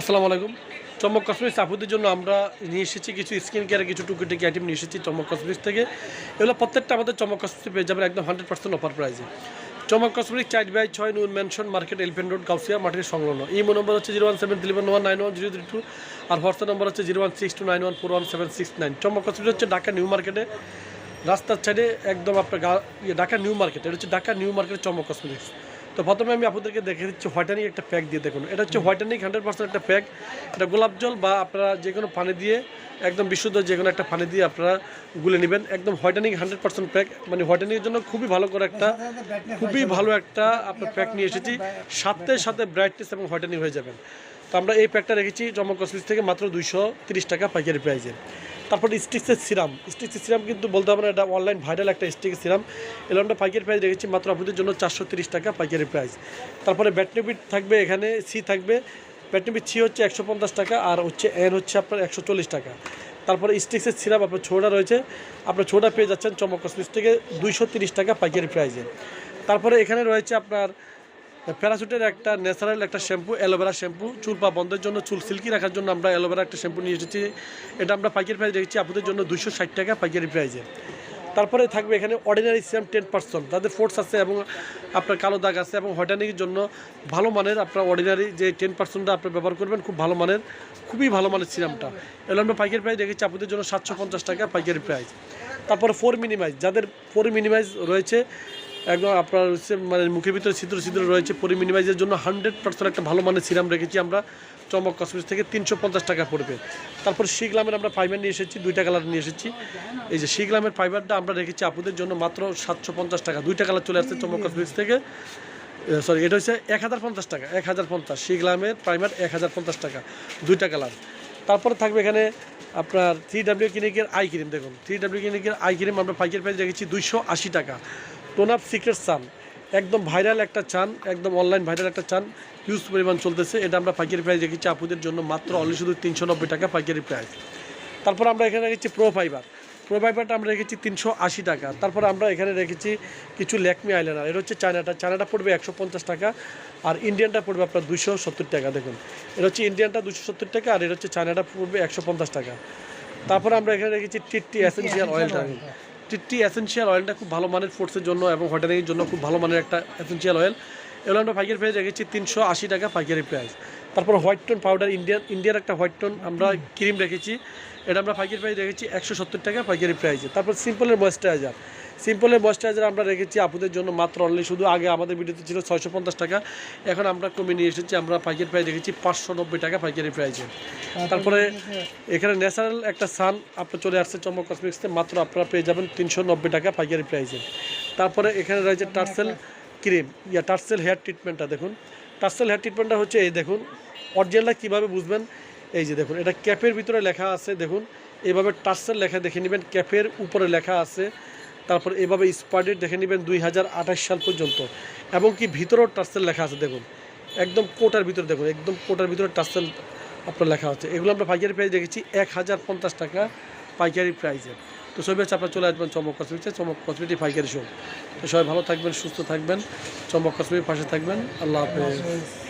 আসসালামু আলাইকুম। চমক কসমেটিক্স আপুদের জন্য আমরা নিয়ে এসেছি কিছু স্কিন কেয়ারের কিছু টুকিটাকি আইটেম নিয়ে এসেছি চমক কসমেটিক্স থেকে। এগুলো প্রত্যেকটা আমাদের চমক কসমেটিক্স পেয়ে যাবেন একদম হান্ড্রেড পার্সেন্ট অফার প্রাইসে চমক কসমেটিক চাইট বাই ছয় নুন ম্যানশন মার্কেট এলিফেন্ট রোড কাউসিয়া মাঠের সংলগ্ন। ইমো নম্বর হচ্ছে zero one seven three one nine one zero three two আর হোয়াটসঅ্যাপ নম্বর হচ্ছে zero one six two nine one four one seven six nine Chamak cosmetic হচ্ছে Dhaka new মার্কেটে, রাস্তার সাইডে একদম আপনার গা ইয়ে ঢাকা নিউ মার্কেট, এটা হচ্ছে ঢাকা নিউ মার্কেটের চমক কসমেটিক্স তো প্রথমে আমি আপনাদেরকে দেখে দিচ্ছি হোয়াইটানিক একটা প্যাক দিয়ে দেখুন। এটা হচ্ছে হোয়াইটানিক হান্ড্রেড পার্সেন্ট একটা প্যাক। এটা গোলাপ জল বা আপনারা যে কোনো পানি দিয়ে, একদম বিশুদ্ধ যে কোনো একটা পানি দিয়ে আপনারা গুলে নেবেন। একদম হোয়াইটানিক হান্ড্রেড পার্সেন্ট প্যাক। মানে হোয়াইটানিকের জন্য খুবই ভালো করে একটা, খুবই ভালো একটা আপনার প্যাক নিয়ে এসেছি। সাথে সাথে ব্রাইটনেস এবং হোয়াইটানিং হয়ে যাবেন। তো আমরা এই প্যাকটা রেখেছি চমক কসমেটিক্স থেকে মাত্র দুইশো টাকা পাইকারি প্রাইসে তারপর স্টিক্সের সিরাম। স্টিক্সের সিরাম কিন্তু বলতে হবে না, এটা অনলাইন ভাইরাল একটা স্টিক্সের সিরাম। আমরা পাইকারি প্রাইস রেখেছি মাত্র আপনাদের জন্য চারশো টাকা পাইকারি প্রাইস তারপরে ব্যাটনিবিট থাকবে এখানে সি থাকবে। ব্যাটনিবিট সি হচ্ছে একশো পঞ্চাশ টাকা আর হচ্ছে এন হচ্ছে আপনার একশো চল্লিশ টাকা। তারপরে স্টিক্সের সিরাপ আপনার ছোটা রয়েছে। আপনার ছোটা পেয়ে যাচ্ছেন চমক কসমেটিক্স থেকে দুইশো টাকা পাইকারি প্রাইসে তারপরে এখানে রয়েছে আপনার প্যারাসুটের একটা ন্যাচারাল একটা শ্যাম্পু অ্যালোভেরা শ্যাম্পু চুল পা বন্ধের জন্য, চুল সিল্কি রাখার জন্য আমরা অ্যালোভেরা একটা শ্যাম্পু নিয়ে এসেছি। এটা আমরা পাইকারি প্রাইস রেখেছি, আপনাদের জন্য দুইশো ষাট টাকা পাইকারি প্রাইসে তারপরে থাকবে এখানে অর্ডিনারি সিরাম টেন পার্সেন্ট তাদের ফোর্স আছে এবং আপনার কালো দাগ আছে এবং হোয়াইটানিংয়ের জন্য ভালো মানের আপনার অর্ডিনারি যে টেন পার্সেন্টটা আপনি ব্যবহার করবেন, খুব ভালো মানের, খুবই ভালো মানের সিরামটা এগুলো আমরা পাইকারি প্রাইস রেখেছি, আপনাদের জন্য সাতশো পঞ্চাশ টাকা পাইকারি প্রাইস তারপরে ফোর মিনিমাইজ যাদের ফোর মিনিমাইজ রয়েছে একদম আপনার হচ্ছে মানে মুখের ভিতরে ছিদ্র ছিদ্র রয়েছে, পরি মিনিমাইজের জন্য হান্ড্রেড পার্সেন্ট একটা ভালো মানের সিরাম রেখেছি আমরা, চমক কসমেটিক্স থেকে তিনশো পঞ্চাশ টাকা পড়বে। তারপর শিগলামের আমরা ফাইবার নিয়ে এসেছি, দুইটা কালার নিয়ে এসেছি। এই যে শিগলামের ফাইবারটা আমরা রেখেছি আপুদের জন্য মাত্র সাতশো পঞ্চাশ টাকা, দুইটা কালার চলে আসছে চমক কসমেটিক্স থেকে। সরি এটা হচ্ছে এক হাজার পঞ্চাশ টাকা, এক হাজার পঞ্চাশ। শিগলামের প্রাইমার এক হাজার পঞ্চাশ টাকা, দুইটা কালার তারপরে থাকবে এখানে আপনার থ্রি ডাব্লিউ ক্লিনিকের আই ক্রিম দেখুন। থ্রি ডাব্লিউ ক্লিনিকের আই ক্রিম আমরা পাইকারি প্রাইস রেখেছি দুইশো আশি টাকা। টোন আপ সিক্রেট চান। একদম ভাইরাল একটা চান, একদম অনলাইন ভাইরাল একটা চান হিউজ পরিমাণ চলতেছে। এটা আমরা পাইকারি প্রাইস রেখেছি আপুদের জন্য মাত্র অনলি শুধু তিনশো নব্বই টাকা পাইকারি প্রাইস তারপর আমরা এখানে রেখেছি প্রো ফাইবার প্রো ফাইবারটা আমরা রেখেছি তিনশো আশি টাকা। তারপর আমরা এখানে রেখেছি কিছু ল্যাকমি আইলাইনার এটা হচ্ছে চায়নাটা চায়নাটা পড়বে একশো পঞ্চাশ টাকা। আর ইন্ডিয়ানটা পড়বে আপনার দুশো সত্তর টাকা, দেখুন। এটা হচ্ছে ইন্ডিয়ানটা দুশো সত্তর টাকা আর এটা হচ্ছে চায়নাটা পড়বে একশো পঞ্চাশ টাকা। তারপর আমরা এখানে রেখেছি টিট্টি এসেন্সিয়াল অয়েলটা টিট্টি এসেন্সিয়াল অয়েলটা খুব ভালো মানের ফোর্সের জন্য এবং হোটেলিংয়ের জন্য খুব ভালো মানের একটা এসেন্সিয়াল অয়েল। এগুলো আমরা পাইকারি প্রাইস রেখেছি তিনশো আশি টাকা পাইকারি প্রাইস। তারপর হোয়াইট টোন পাউডার ইন্ডিয়ান ইন্ডিয়ার একটা হোয়াইট টোন আমরা ক্রিম রেখেছি। এটা আমরা পাইকারি প্রাইস রেখেছি একশো সত্তর টাকা পাইকারি প্রাইসে। তারপর সিম্পলের ময়েশ্চারাইজার সিম্পলের ময়েশ্চারাইজার আমরা রেখেছি আপুদের জন্য মাত্র অনলি শুধু আগে আমাদের ভিডিওতে ছিল ছয়শো পঞ্চাশ টাকা। এখন আমরা কমে নিয়ে এসেছি আমরা পাইকারি প্রাইস রেখেছি পাঁচশো নব্বই টাকা পাইকারি প্রাইসে। তারপরে এখানে ন্যাচারাল একটা সান আপনার চলে আসছে চমক কসমেটিক্সে মাত্র আপনারা পেয়ে যাবেন তিনশো নব্বই টাকা পাইকারি প্রাইসে। তারপরে এখানে রয়েছে টার্সেল ক্রিম ইয়া টার্সেল হেয়ার ট্রিটমেন্টটা দেখুন। টার্সেল হেয়ার ট্রিটমেন্টটা হচ্ছে এই দেখুন অরিজিনালটা কীভাবে বুঝবেন? এই যে দেখুন, এটা ক্যাপের ভিতরে লেখা আছে, দেখুন। এভাবে টার্সেল লেখা দেখে নেবেন, ক্যাপের উপরে লেখা আছে। তারপর এভাবে স্পার্ডেড দেখে নেবেন, দুই হাজার আঠাশ সাল পর্যন্ত। এবং কি ভিতরেও টার্সেল লেখা আছে, দেখুন। একদম কোটার ভিতরে, দেখুন, একদম কোটার ভিতরে টার্সেল আপনার লেখা আছে। এগুলো আমরা পাইকারি প্রাইস দেখেছি, এক হাজার পঞ্চাশ টাকা পাইকারি প্রাইসে তো সবাই হচ্ছে আপনার চলে আসবেন চমক কসমেটিক্সে চমক কসমেটিক পাইকারি শো তো সবাই ভালো থাকবেন, সুস্থ থাকবেন, চমক কসমেটিক পাশে থাকবেন। আল্লাহ হাফেজ।